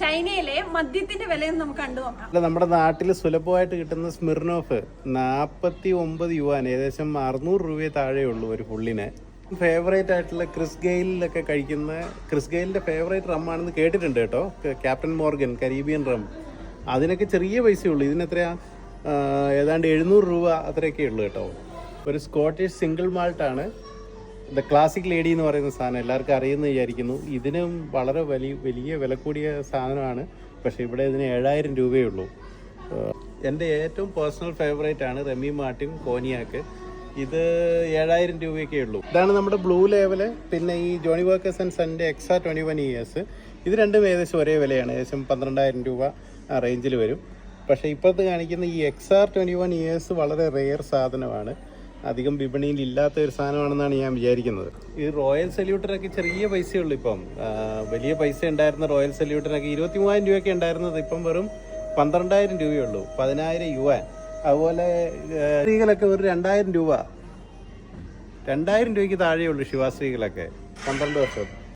ചൈനയിലെ മദ്യത്തിന്റെ വിലയൊന്നും നമുക്ക് കണ്ടു നോക്കാം. നമ്മുടെ നാട്ടിൽ സുലഭമായിട്ട് കിട്ടുന്ന സ്മിർനോഫ് നാപ്പത്തി ഒമ്പത് യുവാൻ ഏകദേശം അറുന്നൂറ് രൂപയെ താഴെയുള്ളൂ ഒരു പുള്ളിനെ. ഫേവറേറ്റ് ആയിട്ടുള്ള ക്രിസ് ഗെയിലൊക്കെ കഴിക്കുന്ന ക്രിസ് ഗെയിലിന്റെ ഫേവറേറ്റ് റം ആണെന്ന് കേട്ടിട്ടുണ്ട് കേട്ടോ. ക്യാപ്റ്റൻ മോർഗൻ കരീബിയൻ റം അതിനൊക്കെ ചെറിയ പൈസയുള്ളൂ ഇതിനെത്രയാ ഏതാണ്ട് എഴുന്നൂറ് രൂപ അത്രയൊക്കെ ഉള്ളൂ കേട്ടോ. ഒരു സ്കോട്ടിഷ് സിംഗിൾ മാൾട്ടാണ് ദ ക്ലാസിക് ലേഡി എന്ന് പറയുന്ന സാധനം എല്ലാവർക്കും അറിയുന്ന വിചാരിക്കുന്നു. ഇതിനും വളരെ വലിയ വലിയ വില കൂടിയ സാധനമാണ്. പക്ഷേ ഇവിടെ ഇതിന് ഏഴായിരം രൂപയേ ഉള്ളൂ. എന്റെ ഏറ്റവും പേഴ്സണൽ ഫേവറേറ്റ് ആണ് റെമി മാർട്ടിൻ കോനിയാക്ക്. ഇത് ഏഴായിരം രൂപയൊക്കെ ഉള്ളൂ. ഇതാണ് നമ്മുടെ ബ്ലൂ ലെവൽ പിന്നെ ഈ Johnnie Walkers and Sunday XR twenty one years ഇത് രണ്ടും ഏകദേശം ഒരേ വിലയാണ് ഏകദേശം പന്ത്രണ്ടായിരം രൂപ റേഞ്ചിൽ വരും. പക്ഷേ ഇപ്പോഴത്തെ കാണിക്കുന്ന ഈ X R twenty one years വളരെ റെയർ സാധനമാണ്. അധികം വിപണിയിൽ ഇല്ലാത്ത ഒരു സാധനമാണെന്നാണ് ഞാൻ വിചാരിക്കുന്നത്. ഈ റോയൽ സല്യൂട്ടറൊക്കെ ചെറിയ പൈസയുള്ളൂ ഇപ്പം. വലിയ പൈസ ഉണ്ടായിരുന്ന റോയൽ സല്യൂട്ടറൊക്കെ ഇരുപത്തി മൂവായിരം രൂപയൊക്കെ ഉണ്ടായിരുന്നത് ഇപ്പം വെറും പന്ത്രണ്ടായിരം രൂപയുള്ളൂ പതിനായിരം യുവാൻ. അതുപോലെ സ്ത്രീകളൊക്കെ ഒരു രണ്ടായിരം രൂപ. രണ്ടായിരം രൂപയ്ക്ക് താഴെയുള്ളൂ ശിവാസ്ത്രീകളൊക്കെ പന്ത്രണ്ട് വർഷം.